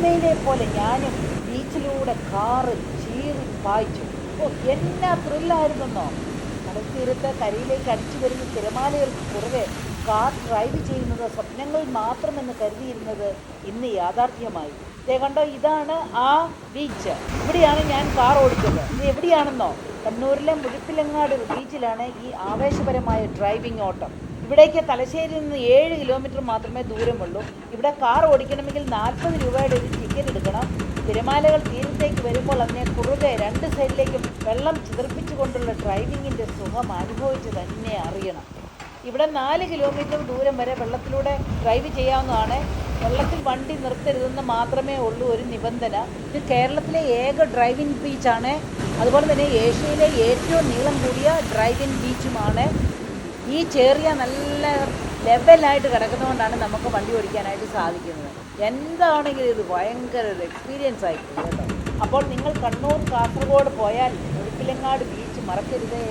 സിനിമയിലെ പോലെ ഞാനും ബീച്ചിലൂടെ കാറ് ചീറി പായിച്ചു. ഓ എന്നാ ത്രില്ലായിരുന്നെന്നോ? കടൽ തീരത്ത് കരയിലേക്ക് അടിച്ചു വരുന്ന തിരമാലകൾക്ക് പുറകെ കാർ ഡ്രൈവ് ചെയ്യുന്നത് സ്വപ്നങ്ങൾ മാത്രമെന്ന് കരുതിയിരുന്നത് ഇന്ന് യാഥാർത്ഥ്യമായി. ദേ കണ്ടോ ഇതാണ് ആ ബീച്ച് ഇവിടെയാണ് ഞാൻ കാർ ഓടിച്ചത്. ഇത് എവിടെയാണെന്നോ? കണ്ണൂരിലെ മുഴുപ്പിലങ്ങാട് ബീച്ചിലാണ് ഈ ആവേശപരമായ ഡ്രൈവിംഗ് ഓട്ടം. ഇവിടേക്ക് തലശ്ശേരിയിൽ നിന്ന് ഏഴ് കിലോമീറ്റർ മാത്രമേ ദൂരമുള്ളൂ. ഇവിടെ കാർ ഓടിക്കണമെങ്കിൽ നാൽപ്പത് രൂപയുടെ ഒരു ടിക്കറ്റ് എടുക്കണം. തിരമാലകൾ തീരത്തേക്ക് വരുമ്പോൾ അതിനെ കുറുകെ രണ്ട് സൈഡിലേക്കും വെള്ളം ചിതർപ്പിച്ചുകൊണ്ടുള്ള ഡ്രൈവിങ്ങിന്റെ സുഖം അനുഭവിച്ച് തന്നെ അറിയണം. ഇവിടെ നാല് കിലോമീറ്റർ ദൂരം വരെ വെള്ളത്തിലൂടെ ഡ്രൈവ് ചെയ്യാവുന്നതാണ്. വെള്ളത്തിൽ വണ്ടി നിർത്തരുതെന്ന് മാത്രമേ ഉള്ളൂ ഒരു നിബന്ധന. ഇത് കേരളത്തിലെ ഏക ഡ്രൈവിംഗ് ബീച്ചാണ്. അതുപോലെ തന്നെ ഏഷ്യയിലെ ഏറ്റവും നീളം കൂടിയ ഡ്രൈവിംഗ് ബീച്ചുമാണ്. ഈ ചേറിയ നല്ല ലെവലായിട്ട് കിടക്കുന്നതുകൊണ്ടാണ് നമുക്ക് വണ്ടി ഓടിക്കാനായിട്ട് സാധിക്കുന്നത്. എന്താണെങ്കിലും ഇത് ഭയങ്കര ഒരു എക്സ്പീരിയൻസ് ആയിട്ടുണ്ട് കേട്ടോ. അപ്പോൾ നിങ്ങൾ കണ്ണൂർ കാസർഗോഡ് പോയാൽ മുഴുപ്പിലങ്ങാട് ബീച്ച് മറക്കരുതേ.